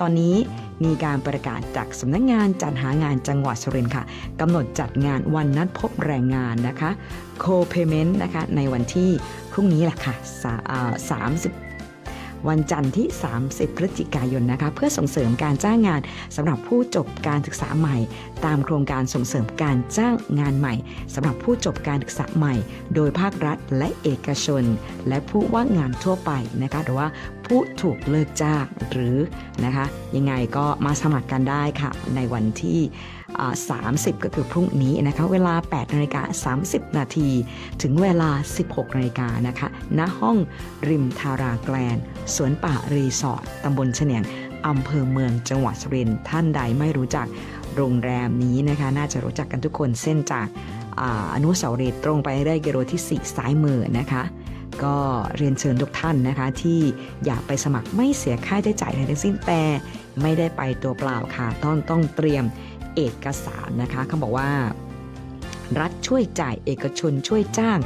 ตอนนี้มีการประกาศจากสำนักงานจัดหางานจังหวัดสุรินทร์ค่ะกำหนดจัดงานวันนัดพบแรงงานนะคะ co-payment นะคะในวันที่พรุ่งนี้แหละค่ะสาอ่า30 วันจันทร์ที่ 30 พฤศจิกายนนะคะเพื่อส่งเสริมการจ้างงานสำหรับผู้จบการศึกษาใหม่ ตามโครงการส่งเสริมการจ้างงานใหม่สำหรับผู้จบการศึกษาใหม่ โดยภาครัฐและเอกชน และผู้ว่างงานทั่วไปนะคะหรือว่าผู้ถูกเลิกจ้างหรือนะคะยังไงก็มาสมัครกันได้ค่ะในวันที่ 30 ก็คือพรุ่งนี้นะคะเวลา 8นาฬิกา30 นาทีถึงเวลา 16นาฬิกานะคะณห้องริมทาราแกลนสวนป่ารีสอร์ทตำบลเฉนียงอำเภอเมืองจังหวัดสุรินทร์ท่านใดไม่รู้จักโรงแรมนี้นะคะ น่าจะรู้จักกันทุกคนเส้นจากอาอนุสาวรีย์ตรงไปได้กิโลที่ 4 ซ้ายมือนะคะ ก็เรียนเชิญทุกท่านนะคะ ที่อยากไปสมัครไม่เสียค่าใช้จ่ายใดทั้งสิ้นแต่ไม่ได้ไปตัวเปล่าค่ะ ต้องต้องเตรียม เอกสารนะคะเขาบอกว่า รัฐช่วยจ่ายเอกชนช่วยจ้าง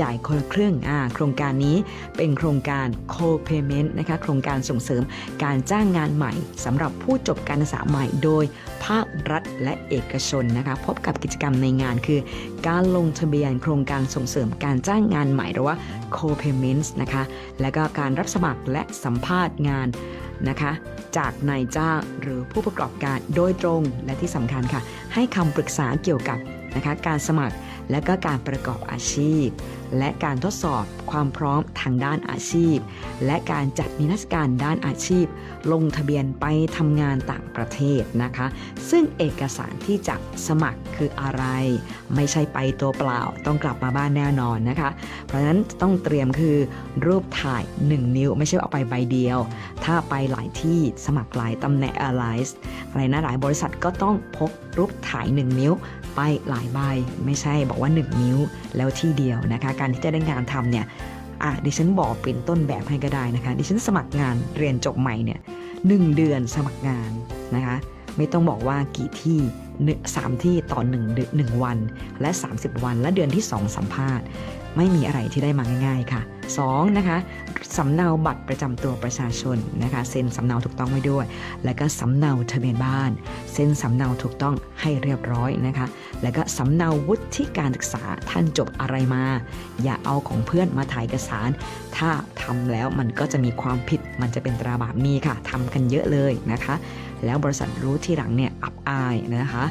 จ่ายคนละครึ่งอ่าโครงการนี้เป็นโครงการ co-payment นะคะโครงการส่งเสริมการจ้างงานใหม่สำหรับผู้จบการศึกษาใหม่โดยภาครัฐและเอกชนนะคะพบกับกิจกรรมในงานคือ การลงทะเบียนโครงการส่งเสริมการจ้างงานใหม่หรือว่า co-payments นะคะและก็การรับสมัครและสัมภาษณ์งานนะคะ จากนายจ้างหรือผู้ประกอบการโดยตรงและที่สำคัญค่ะ ให้คำปรึกษาเกี่ยวกับนะคะการสมัครและก็การประกอบอาชีพ และการทดสอบความพร้อมทางด้านอาชีพ และการจัดนิทรรศการด้านอาชีพ ลงทะเบียนไปทำงานต่างประเทศนะคะ ซึ่งเอกสารที่จะสมัครคืออะไร ไม่ใช่ไปตัวเปล่าต้องกลับมาบ้านแน่นอนนะคะ เพราะฉะนั้นต้องเตรียมคือรูปถ่าย 1 นิ้ว ไม่ใช่เอาไปใบเดียว ถ้าไปหลายที่สมัครหลายตำแหน่งอะไรอะไรนะหลายบริษัทก็ต้องพกรูปถ่าย 1 นิ้ว ไปหลายใบไม่ใช่บอกว่า 1 นิ้วแล้วที่เดียวนะคะการที่จะได้งานทำเนี่ยอะดิฉันบอกเป็นต้นแบบให้ก็ได้นะคะ ดิฉันสมัครงานเรียนจบใหม่เนี่ยหนึ่งเดือนสมัครงานนะคะ ไม่ต้องบอกว่ากี่ที่สามที่ต่อ1เดือนหนึ่งวัน และ 30 วัน และเดือนที่ 2 สัมภาษณ์ ไม่มีอะไรที่ได้มาง่าย ๆ ค่ะ 2. นะคะสำเนาบัตรประจำตัวประชาชนนะคะเซ็นสำเนาถูกต้องไว้ด้วย แล้วก็สำเนาทะเบียนบ้าน เซ็นสำเนาถูกต้องให้เรียบร้อยนะคะ แล้วก็สำเนาวุฒิการศึกษาท่านจบอะไรมา อย่าเอาของเพื่อนมาถ่ายเอกสาร ถ้าทำแล้วมันก็จะมีความผิดมันจะเป็นตราบาปมีค่ะทำกันเยอะเลยนะคะ แล้วบริษัทรู้ที่หลังเนี่ยอับอายนะคะ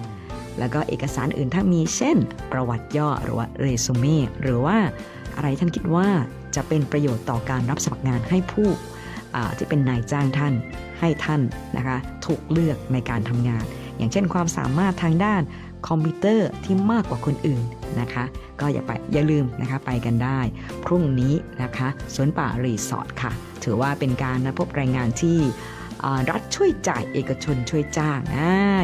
แล้วก็เอกสารอื่นถ้ามีเช่น ประวัติย่อหรือว่าเรซูเม่หรือว่าอะไรท่านคิดว่า จะเป็นประโยชน์ต่อการรับสมัครงานให้ผู้ที่เป็นนายจ้างท่านให้ท่านนะคะถูกเลือกในการทำงาน อย่างเช่นความสามารถทางด้านคอมพิวเตอร์ที่มากกว่าคนอื่นนะคะ ก็อย่าไปอย่าลืมนะคะไปกันได้ พรุ่งนี้นะคะสวนป่ารีสอร์ทค่ะ ถือว่าเป็นการนะพบแรงงานที่รัฐช่วยจ่ายเอกชนช่วยจ้างอ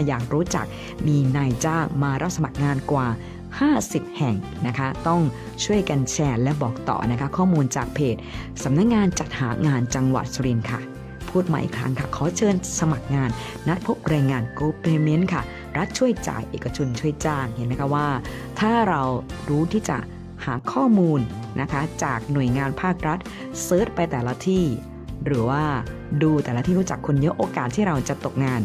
อยากรู้จักมีนายจ้างมารับสมัครงานกว่า 50 แห่งนะคะ ต้องช่วยกันแชร์และบอกต่อนะคะ ข้อมูลจากเพจสำนักงานจัดหางานจังหวัดสุรินทร์ค่ะ พูดใหม่อีกครั้งค่ะ ขอเชิญสมัครงาน นัดพบแรงงาน Go Payment ค่ะ รัฐช่วยจ่ายเอกชนช่วยจ้างเห็นไหมคะว่า ถ้าเรารู้ที่จะหาข้อมูลนะคะจากหน่วยงานภาครัฐเซิร์ชไปแต่ละที่ หรือว่าดูแต่ละที่รู้จักคนเยอะโอกาสที่เราจะตกงาน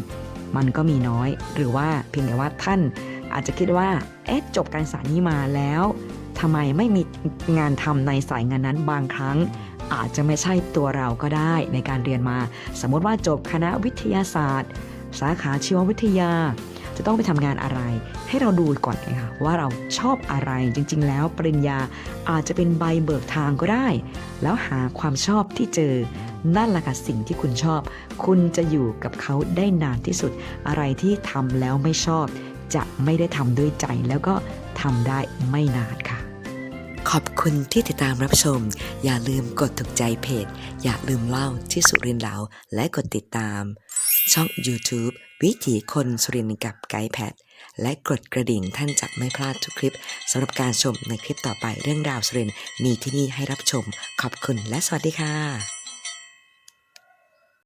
มันก็มีน้อย หรือว่าเพียงแต่ว่าท่าน อาจจะคิดว่า เอ๊ะ จบการศึกษานี้มาแล้วทำไมไม่มีงานทำในสายงานนั้นบางครั้ง อาจจะไม่ใช่ตัวเราก็ได้ในการเรียนมา สมมติว่าจบคณะวิทยาศาสตร์ สาขาชีววิทยา จะต้องไปทำงานอะไร ให้เราดูก่อนเองค่ะว่าเราชอบอะไรจริง ๆ แล้วปริญญาอาจจะเป็นใบเบิกทางก็ได้ แล้วหาความชอบที่เจอนั่นแหละค่ะสิ่งที่คุณชอบ คุณจะอยู่กับเขาได้นานที่สุด อะไรที่ทำแล้วไม่ชอบ จะไม่ได้ทำด้วยใจแล้วก็ทำได้ไม่นานค่ะ ขอบคุณที่ติดตามรับชม อย่าลืมกดถูกใจเพจ อย่าลืมเล่าที่สุรินทร์เหลาและกดติดตาม ช่อง YouTube วิถีคนสุรินทร์กับไกด์แพดและกดกระดิ่งท่านจะไม่พลาดทุกคลิปสำหรับการชมในคลิปต่อไปเรื่องราวสุรินทร์มีที่นี่ให้รับชม ขอบคุณและสวัสดีค่ะ